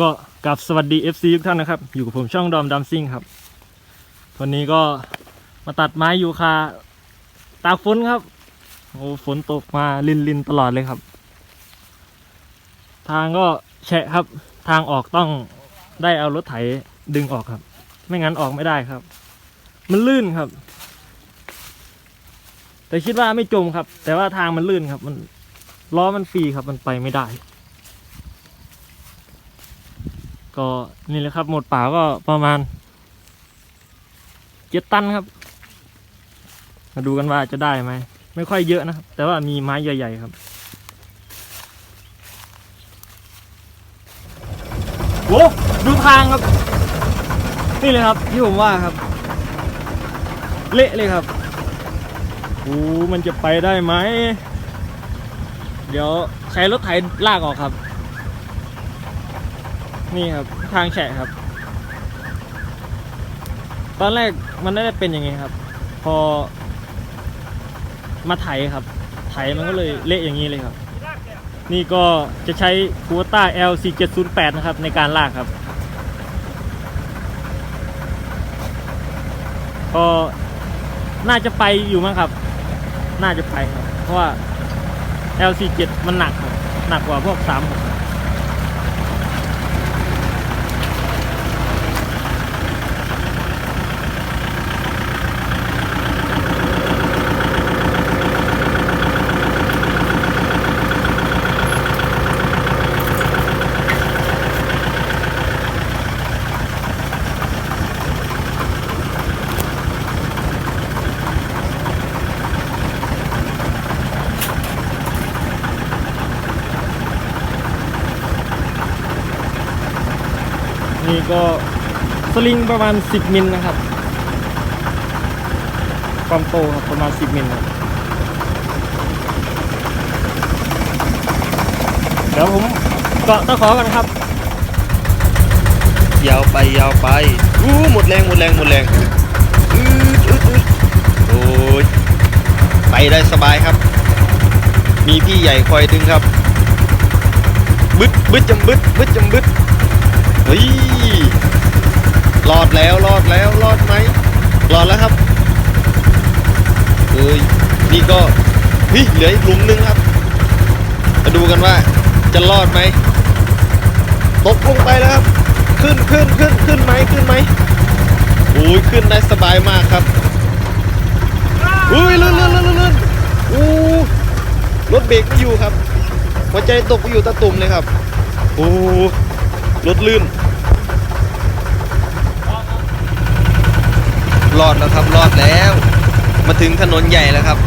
ก็กับสวัสดี FC ทุกท่านนะครับ อยู่กับผมช่องดอมดัมซิ่งครับ วันนี้ก็มาตัดไม้ยูคาตากฝนครับ โอ้ฝนตกมาลินลินตลอดเลยครับ ทางก็แฉะครับ ทางออกต้องได้เอารถไถดึงออกครับ ไม่งั้นออกไม่ได้ครับ มันลื่นครับ แต่คิดว่าไม่จมครับ แต่ว่าทางมันลื่นครับ มันล้อมันฟรีครับมันไปไม่ได้ ก็นี่แหละครับ หมดป่าก็ประมาณเจ็ดตันครับ มาดูกันว่าจะได้ไหม ไม่ค่อยเยอะนะครับ แต่ว่ามีไม้ใหญ่ๆครับโว้ดูทางครับ นี่เลยครับที่ผมว่าครับ เละเลยครับโอ้มันจะไปได้ไหม เดี๋ยวใช้รถไถลากออกครับ นี่ครับทางแฉะครับ ตอนแรกมันได้เป็นอย่างไงครับ พอมาไถครับ ไถมันก็เลยเละอย่างนี้เลยครับ นี่ก็จะใช้คูต้า L4708 นะครับ ในการลากครับ ก็น่าจะไปอยู่มั้งครับ น่าจะไปครับ เพราะว่า L47 มันหนักหนักกว่าพวก3 6 นี่ก็สลิงประมาณ 10 มิลนะครับ ความโตครับประมาณ 10 มิลเดี๋ยวผมเกาะตะขอกันครับ ยาวไปยาวไปอู้หมดแรงหมดแรงหมดแรงอืดอืดอืดโอ้ยไปได้สบายครับ มีพี่ใหญ่คอยดึงครับบึดบึดจำบึดบึดจำบึด เฮ้ยรอดแล้วรอดแล้วรอดไหมรอดแล้วครับเอ้ยนี่ก็เฮ้ยเหลืออีกหลุมนึงครับ มาดูกันว่าจะรอดไหมตกลงไปแล้วครับ ขึ้นขึ้นขึ้นขึ้นไหมขึ้นไหมโอ้ยขึ้นได้สบายมากครับอุ้ยลื่นลื่นลื่นลื่นลื่นอู้รถเบรกไม่อยู่ครับหัวใจตกไปอยู่ตะตุ่มเลยครับโอ้ รถลื่น รอดแล้วครับ รอดแล้ว มาถึงถนนใหญ่แล้วครับ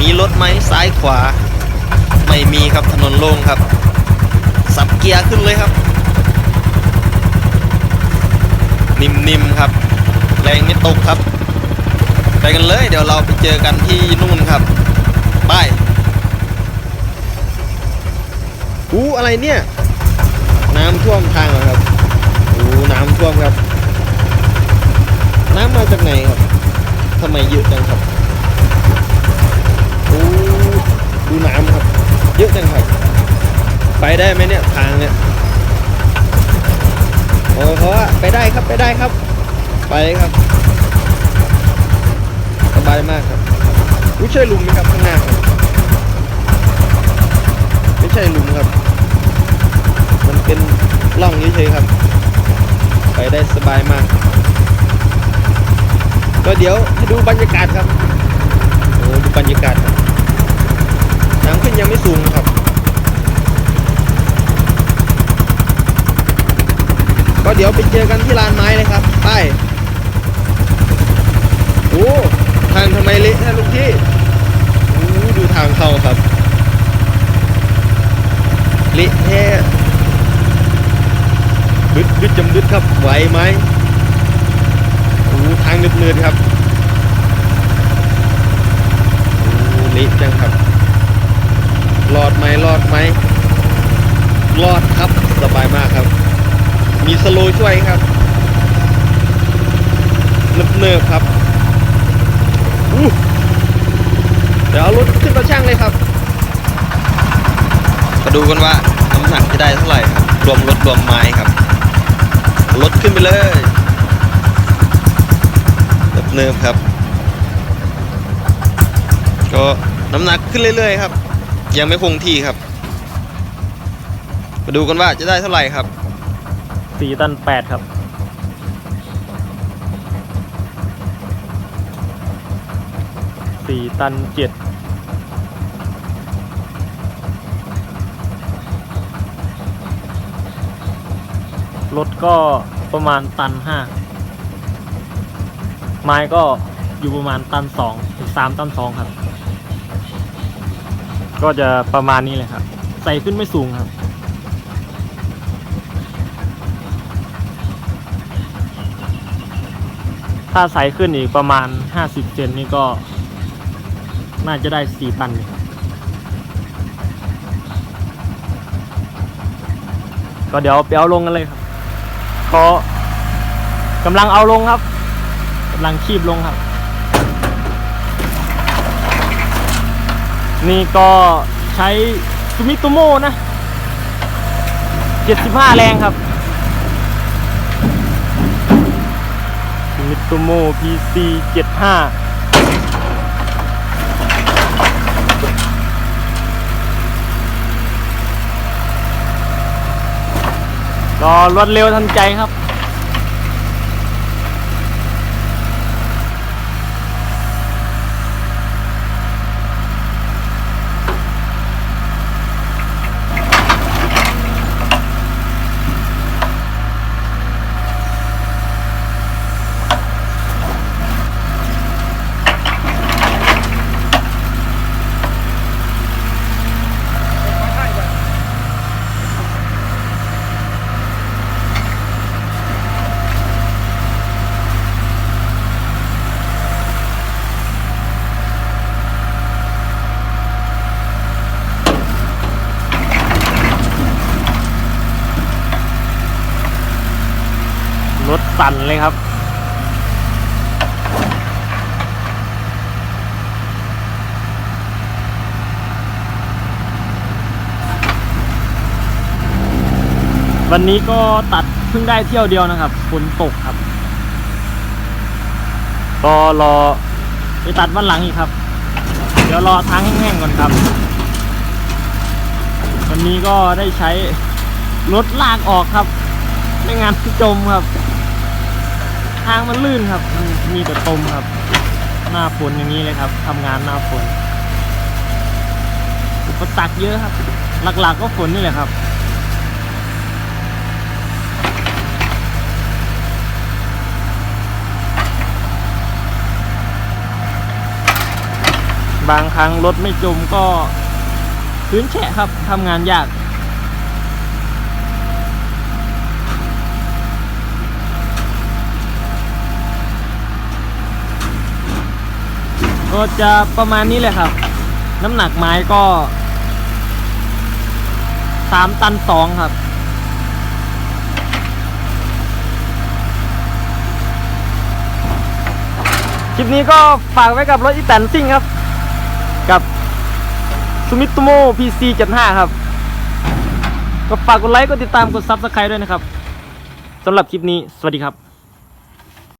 มีรถไหมซ้ายขวา ไม่มีครับถนนโล่งครับ สับเกียร์ขึ้นเลยครับ นิ่มๆครับ แรงไม่ตกครับ ไปกันเลย เดี๋ยวเราไปเจอกันที่นู่นครับไปอู้อะไรเนี่ย น้ำท่วมทางเหรอครับอู้น้ำท่วมครับ น้ำมาจากไหนครับทำไมเยอะจังครับอู้ดูน้ำครับ เยอะจังครับ ไปได้ไหมเนี่ยทางเนี่ยโอ้เพราะว่าไปได้ครับไปได้ครับ ไปครับ สบายมากครับรู้ใช่ลุมไหมครับข้างหน้าครับไม่ใช่ลุมครับ เป็นร่องเฉยๆครับ ไปได้สบายมาก ก็เดี๋ยวให้ดูบรรยากาศครับโอ้ดูบรรยากาศน้ำขึ้นยังไม่สูงครับ ก็เดี๋ยวไปเจอกันที่ลานไม้เลยครับไปโอ้ทางทำไมเละแท้ลูกพี่โอ้ดูทางเข้าครับเละแท้ บึดบึดจำบึดครับไหวไหมโอ้ทางเนืดๆครับโอ้ละจังครับรอดไหมรอดไหมรอดครับสบายมากครับ มีสโลว์ช่วยครับเนิบๆครับอู้เดี๋ยวเอารถขึ้นมาช่างเลยครับ มาดูกันว่าำไมำหนักจะได้เท่าไหร่ครับ รวมรถรวมไม้ครับ รถขึ้นไปเลยแบบเนิมครับ ก็น้ำหนักขึ้นเรื่อยๆครับ ยังไม่คงที่ครับ มาดูกันว่าจะได้เท่าไหร่ครับสี่ตันแปดครับสี่ตันเจ็ด รถก็ประมาณตันห้าไม้ก็อยู่ประมาณตันสองถึงสามตันสองครับ ก็จะประมาณนี้เลยครับ ใส่ขึ้นไม่สูงครับ ถ้าใส่ขึ้นอีกประมาณ50เซนนี่ก็ น่าจะได้4ตันอยู่ครับก็เดี๋ยวไปเอาลงกันเลยครับ ก็กำลังเอาลงครับกำลังคีบลงครับ นี่ก็ใช้ซูมิโตโมนะ 75 แรงครับมิโตโม PC 75 ก็รวดเร็วทันใจครับ รถ สั่นเลยครับ วันนี้ก็ตัดเพิ่งได้เที่ยวเดียวนะครับฝนตกครับ ก็รอไปตัดวันหลังอีกครับ เดี๋ยวรอทางแห้งๆก่อนครับ วันนี้ก็ได้ใช้รถลากออกครับ ไม่งั้นจมครับ ทางมันลื่นครับ มีแต่ตมครับ หน้าฝนอย่างนี้เลยครับทำงานหน้าฝนอุปสรรคเยอะครับ หลักๆก็ฝนนี่แหละครับบางครั้งรถไม่จมก็พื้นแฉะครับทำงานยาก ก็จะประมาณนี้เลยครับ น้ำหนักไม้ก็สามตันสองครับ คลิปนี้ก็ฝากไว้กับรถอีแตนซิ่งครับ กับซูมิ t โม PC 75ครับ ก็ฝากกดไลค์กดติดตามกด Subscribe ด้วยนะครับสำหรับคลิปนี้ สวัสดีครับ